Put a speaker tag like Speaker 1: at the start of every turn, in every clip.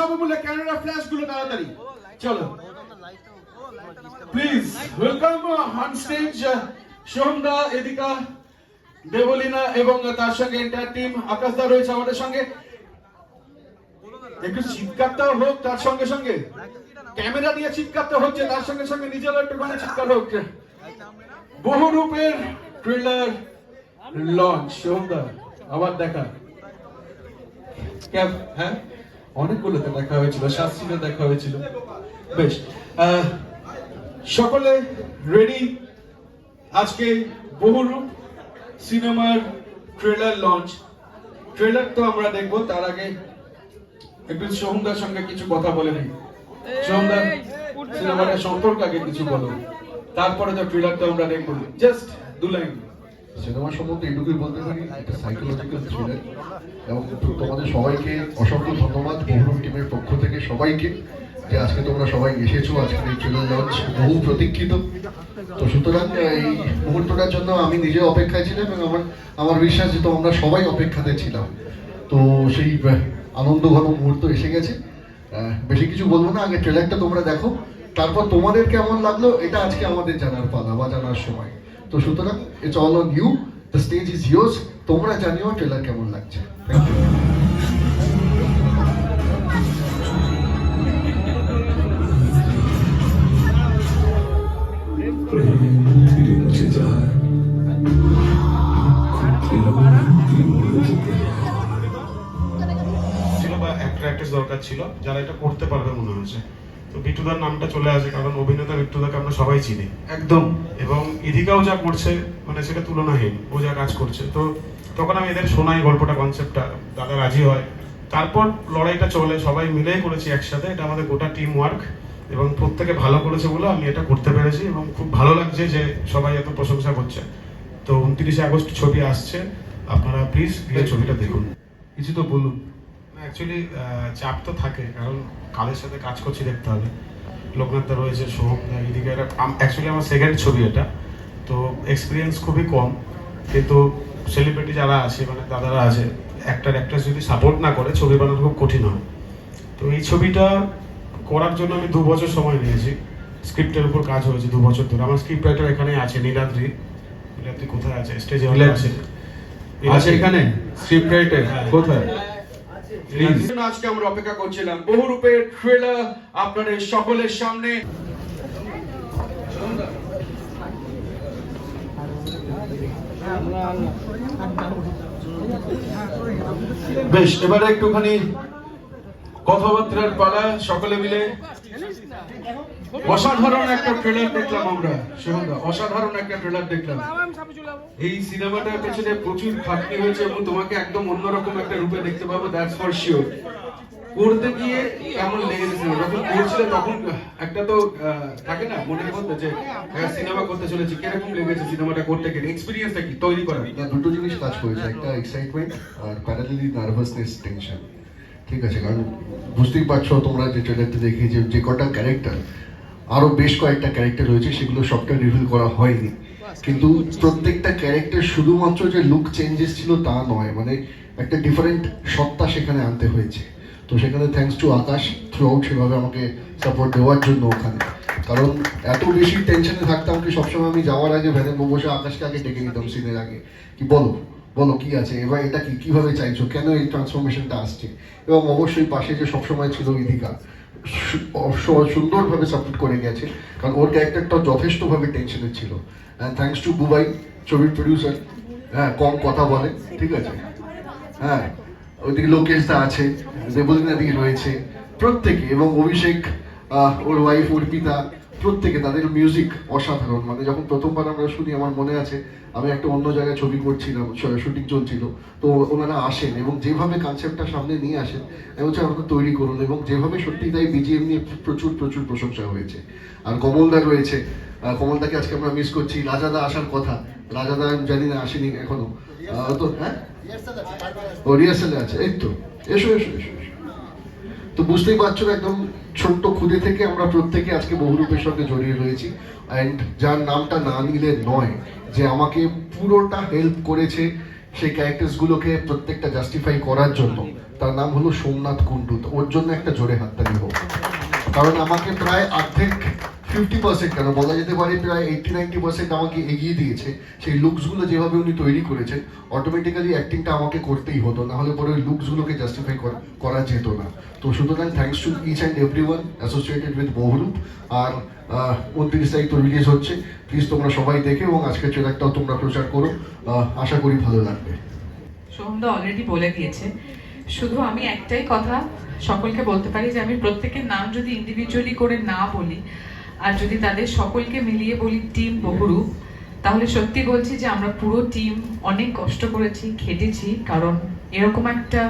Speaker 1: হবে বলে ক্যামেরা ফ্ল্যাশগুলো তাড়াতাড়ি। চলো। প্লিজ ওয়েলকাম অন স্টেজ সোমদা এদিকা, দেবলিনা এবং তার সঙ্গে এন্টার টিম আকাশদা রয়েছে আমাদের সঙ্গে। একটু চিৎকারটা হোক তার সঙ্গে সঙ্গে। ক্যামেরা দিয়ে চিৎকারটা হচ্ছে, তার সঙ্গে সঙ্গে নিজেরও একটুখানি চিৎকার হোক। বহুরূপের ট্রেলার লঞ্চ সোমদা আবার দেখা। ক্যাব হ্যাঁ? অনেকগুলোতে দেখা হয়েছিল শাস্ত্রীতে দেখা হয়েছিল। বেশ সকলে রেডি আজকে বহুরূপ সিনেমার ট্রেলার লঞ্চ ট্রেলার তো আমরা দেখব তার আগে একটু সোহমদার সঙ্গে কিছু কথা বলে নিই। সোহমদা সিনেমাটা সম্পর্কে আগে কিছু বলো। তারপরে তো ট্রেলারটা আমরা দেখব। জাস্ট দু লাইন
Speaker 2: সিনেমা সম্বন্ধে এটুকুই বলতে পারি, একটা সাইকোলজিক্যাল থ্রিলার এবং তোমাদের সবাইকে অসংখ্য ধন্যবাদ, বহুরূপ টিমের পক্ষ থেকে সবাইকে, যে আজকে তোমরা সবাই এসেছ, আজকে এই ট্রেলার লঞ্চ বহু প্রতীক্ষিত। তো সুতরাং, এই মুহূর্তটার জন্য আমি নিজে অপেক্ষায় ছিলাম এবং আমার আমার বিশ্বাস যে তো আমরা সবাই অপেক্ষাতে ছিলাম। তো সেই আনন্দ ঘন মুহূর্ত এসে গেছে। বেশি কিছু বলব না, আগে ট্রেলারটা তোমরা দেখো। তারপর তোমাদের কেমন লাগল, এটা আজকে আমাদের জানার পালা বা জানার সময়। তো সুতরাং it's all on you the stage is yours তোমরা জানিও ট্রেলার কেমন লাগছে।
Speaker 3: অ্যাক্ট্রেস দরকার ছিল, যারা এটা করতে পারবে মনে হয়েছে। তো বিট্টুদার নামটা চলে আসে কারণ অভিনেতা বিট্টুদাকে আমরা সবাই চিনি।
Speaker 1: একদম।
Speaker 3: এবং ইদিকাও যা করছে মানে সেটা তুলনাহীন ও যা কাজ করছে। তো তখন আমি এদের শোনাই গল্পটা কনসেপ্টটা দাদা রাজি হয়। তারপর লড়াইটা চলে সবাই মিলেই করেছি একসাথে এটা আমাদের গোটা টিম ওয়ার্ক এবং প্রত্যেকে ভালো করেছে বলে আমি এটা করতে পেরেছি এবং খুব ভালো লাগছে যে সবাই এত প্রশংসা করছে। তো উনত্রিশে আগস্ট ছবি আসছে আপনারা প্লিজ গিয়ে ছবিটা দেখুন।
Speaker 1: কিছু তো বলুন।
Speaker 3: অ্যাকচুয়ালি চাপ তো থাকে কারণ কাদের সাথে কাজ করছি দেখতে হবে। লোকনাথদা রয়েছে সোহম এদিকে অ্যাকচুয়ালি আমার সেকেন্ড ছবি এটা। তো এক্সপিরিয়েন্স খুবই কম কিন্তু সেলিব্রিটি যারা আছে মানে দাদারা আছে অ্যাক্টার অ্যাক্ট্রেস যদি সাপোর্ট না করে ছবি বানানো খুব কঠিন হয়। তো এই ছবিটা করার জন্য আমি দু বছর সময় নিয়েছি। স্ক্রিপ্টের উপর কাজ হয়েছে দু বছর ধরে। আমার স্ক্রিপ্ট রাইটার এখানে আছে নীলাদ্রি। নীলাদ্রি কোথায় আছে? স্টেজে আছে।
Speaker 1: আছে এখানে? স্ক্রিপ্ট রাইটার
Speaker 3: হ্যাঁ।
Speaker 1: কোথায়? এই জন্য আজকে আমরা অপেক্ষা করছিলাম। বহুরূপের ট্রেলার আপনাদের সকলের সামনে। বেশ এবারে একটুখানি কথাবার্তার পালা সকলে মিলে। অসাধারণ একটা ট্রেলার দেখলাম আমরা অসাধারণ একটা ট্রেলার দেখলাম। এই সিনেমাটার পেছনে প্রচুর খাটনি হয়েছে এবং তোমাকে একদম অন্যরকম একটা রূপে দেখতে পাবো দ্যাটস ফর শিওর করতে গিয়ে কেমন লেগেছে যখন করছিলে তখন একটা তো থাকে না মনের মধ্যে যে সিনেমা করতে চলেছি, কীরকম লেগেছে সিনেমাটা করতে গিয়ে? এক্সপিরিয়েন্সটা কি? তৈরি করা।
Speaker 2: দুটো জিনিস কাজ করেছে, একটা এক্সাইটমেন্ট আর নার্ভাসনেস টেনশন ঠিক আছে, কারণ বুঝতেই পারছ তোমরা যে দেখে যে যে কটা ক্যারেক্টার আরও বেশ কয়েকটা ক্যারেক্টার রয়েছে, সেগুলো সবটা রিভিল করা হয়নি। কিন্তু প্রত্যেকটা ক্যারেক্টার শুধুমাত্র যে লুক চেঞ্জেস ছিল তা নয় মানে একটা ডিফারেন্ট সত্তা সেখানে আনতে হয়েছে। তো সেখানে thanks to Akash throughout সেভাবে আমাকে সাপোর্ট দেওয়ার জন্য ওখানে। কারণ এত বেশি টেনশনে থাকতাম কি সবসময় আমি যাওয়ার আগে ভ্যানে বসে আকাশকে আগে ডেকে নিতাম সিনের আগে। কি বলো বলো কি আছে, এবার এটা কি, কীভাবে চাইছো, কেন এই ট্রান্সফরমেশনটা আসছে? এবং অবশ্যই পাশে যে সবসময় ছিল ইদিকা সুন্দরভাবে সাপোর্ট করে গেছে। কারণ ওর ক্যারেক্টারটাও যথেষ্টভাবে টেনশনে ছিল। অ্যান্ড থ্যাংকস টু বুবাই ছবির প্রডিউসার হ্যাঁ কম কথা বলে, ঠিক আছে? হ্যাঁ ওইদিকে লোকেশ দা আছে দেবলিনা দিকে রয়েছে। প্রত্যেকে, এবং অভিষেক ওর ওয়াইফ অর্পিতা প্রত্যেকে তাদের মিউজিক অসাধারণ। মানে যখন প্রথমবার আমরা শুনি, আমার মনে আছে, আমি একটা অন্য জায়গায় ছবি করছিলাম শুটিং চলছিল। তো ওনারা আসেন এবং যেভাবে কনসেপ্টটা সামনে নিয়ে আসেন, আমি আমাকে তৈরি করুন। এবং যেভাবে সত্যি তাই বিজিএম নিয়ে প্রচুর প্রচুর প্রশংসা হয়েছে। আর কমলদা রয়েছে। কমলদাকে আজকে আমরা মিস করছি। রাজাদা আসার কথা। রাজাদা আমি জানি না, আসেনি এখনও। তো হ্যাঁ? ও রিহার্সালে আছে। এই তো, এসো এসো এসো এসো। তো বুঝতেই পারছ একদম ছোট্ট খুদে থেকে আমরা প্রত্যেকে আজকে বহুরূপের সঙ্গে জড়িয়ে রয়েছি। অ্যান্ড যার নামটা না নিলে নয়, যে আমাকে পুরোটা হেল্প করেছে সেই ক্যারেক্টার্সগুলোকে প্রত্যেকটা জাস্টিফাই করার জন্য। তার নাম হলো সোমনাথ কুণ্ডু। ওর জন্য একটা জোরে হাততালি হোক। কারণ আমাকে প্রায় অর্ধেক ফিফটি পার্সেন্ট কেন? বলা যেতে পারে প্রায় এইটটি নাইনটি পার্সেন্ট আমাকে এগিয়ে দিয়েছে। সেই লুকসগুলো যেভাবে উনি তৈরি করেছেন অটোমেটিক্যালি অ্যাক্টিংটা আমাকে করতেই হতো। না হলে পরে ওই লুকসগুলোকে জাস্টিফাই করা করা যেত না। তো সুতরাং thanks to each and every one associated with Bahurup আর উনত্রিশ তারিখ তো রিলিজ হচ্ছে। প্লিজ তোমরা সবাই দেখে এবং আজকের ট্রেলারটাও তোমরা প্রচার করো। আশা করি ভালো লাগবে।
Speaker 4: সোহমদা অলরেডি বলে দিয়েছে। শুধু আমি একটাই কথা সকলকে বলতে পারি যে আমি প্রত্যেকের নাম যদি ইন্ডিভিজুয়ালি করে না বলি আর যদি তাদের সকলকে মিলিয়ে বলি টিম বহুরূপ তাহলে সত্যি বলছি যে আমরা পুরো টিম অনেক কষ্ট করেছি খেটেছি কারণ এরকম একটা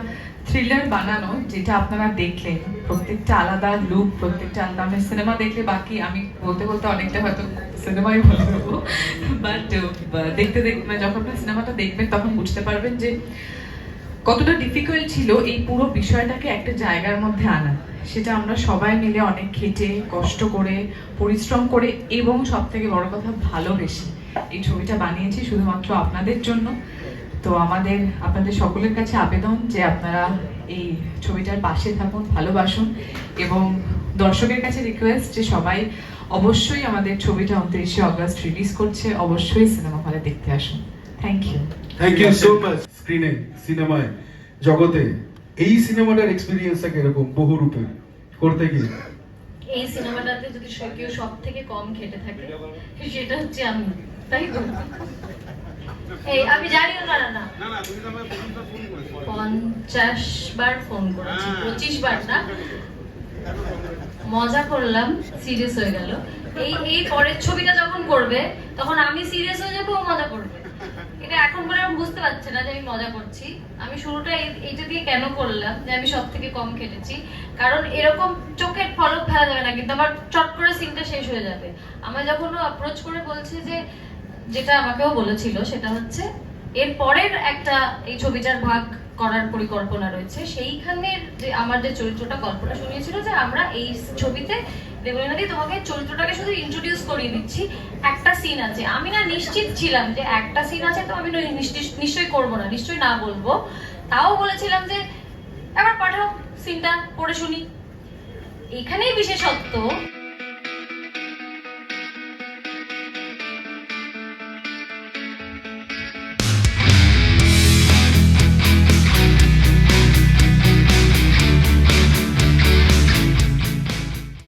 Speaker 4: থ্রিলার বানানো যেটা আপনারা দেখলেন প্রত্যেকটা আলাদা লুক প্রত্যেকটা আলাদা আমি সিনেমা দেখলে বাকি আমি বলতে বলতে অনেকটা হয়তো সিনেমাই বলে দেবো। বাট দেখতে দেখতে মানে যখন আপনার সিনেমাটা দেখবেন তখন বুঝতে পারবেন যে কতটা ডিফিকাল্ট ছিল এই পুরো বিষয়টাকে একটা জায়গার মধ্যে আনা। সেটা আমরা সবাই মিলে অনেক খেটে, কষ্ট করে, পরিশ্রম করে এবং সব থেকে বড় কথা ভালোবেসে এই ছবিটা বানিয়েছি শুধুমাত্র আপনাদের জন্য। তো আমাদের, আপনাদের সকলের কাছে আবেদন যে আপনারা এই ছবিটার পাশে থাকুন, ভালোবাসুন এবং দর্শকের কাছে রিকোয়েস্ট যে সবাই অবশ্যই আমাদের ছবিটা উনত্রিশে অগস্ট রিলিজ করছে, অবশ্যই সিনেমা হলে দেখতে আসুন। Thank you
Speaker 1: thank you so much স্ক্রিনে সিনেমায় জগতে। এই সিনেমাটার এক্সপিরিয়েন্সটা কীরকম বহুরূপে করতে গিয়ে?
Speaker 5: এই সিনেমাটাতে যদি কেউ সব থেকে কম খেটে থাকে সেটা হচ্ছে আমি তাই তো? এই আমি জানিও না না না। পঞ্চাশ বার ফোন করেছি। পঁচিশ বার না। মজা করলাম সিরিয়াস হয়ে গেল। এই এই পরের ছবিটা যখন করবে তখন আমি সিরিয়াস হয়ে যাব ও মজা করবে। এটা এখন বলে আমি বুঝতে পারছি না যে আমি মজা করছি। আমি শুরুটা এইটা দিয়ে কেন করলাম যে আমি সব থেকে কম খেটেছি। কারণ এরকম চোখের ফলক ফেলা যাবে না, কিন্তু আমার চট করে সিনটা শেষ হয়ে যাবে। আমার যখন অ্যাপ্রোচ করে বলছে যে, যেটা আমাকেও বলেছিল, সেটা হচ্ছে, এর পরের একটা এই ছবিটার ভাগ করার পরিকল্পনা রয়েছে। সেইখানের যে আমার যে চরিত্রটা গল্পটা শুনিয়েছিল যে আমরা এই ছবিতে দেবলীনাদি তোমাকে চরিত্রটাকে শুধু ইন্ট্রোডিউস করিয়ে দিচ্ছি। একটা সিন আছে। আমি না নিশ্চিত ছিলাম যে একটা সিন আছে তো আমি নিশ্চয়ই করব না, নিশ্চয়ই না বলব। তাও বলেছিলাম যে, এবার পাঠাও সিনটা পড়ে শুনি। এখানেই বিশেষত্ব।